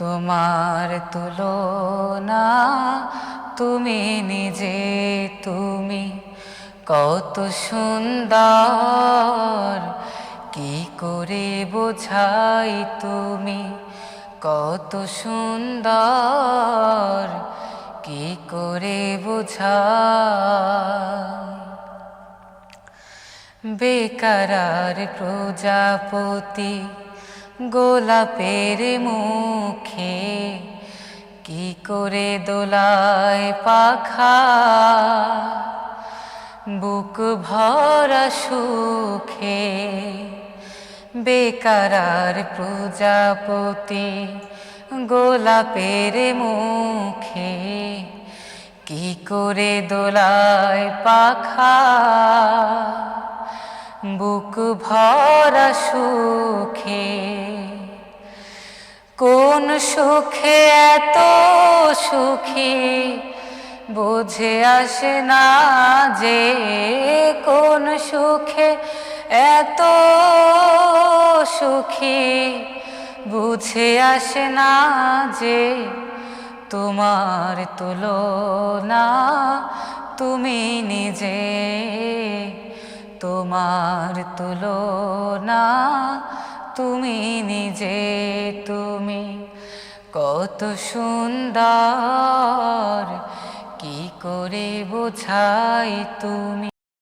তোমার তুলনা, তুমি নিজে, তুমি কত সুন্দর। কি করে বোঝাই তুমি কত সুন্দর? কি করে বোঝাই? বেকারার প্রজাপতি গোলাপের মুখে কি করে দোলায় পাখা? বুক ভরা সুখে বেকারার প্রজাপতি গোলাপের মুখে কি করে দোলায় পাখা? বুক ভরা সুখে, কোন সুখে এত সুখী বুঝে আসে না যে কোন সুখে এত সুখী বুঝে আসে না যে তোমার তুলনা তুমি নিজে তোমার তুলনা তুমি নিজে তুমি কত সুন্দর কি করে বোঝাই তুমি?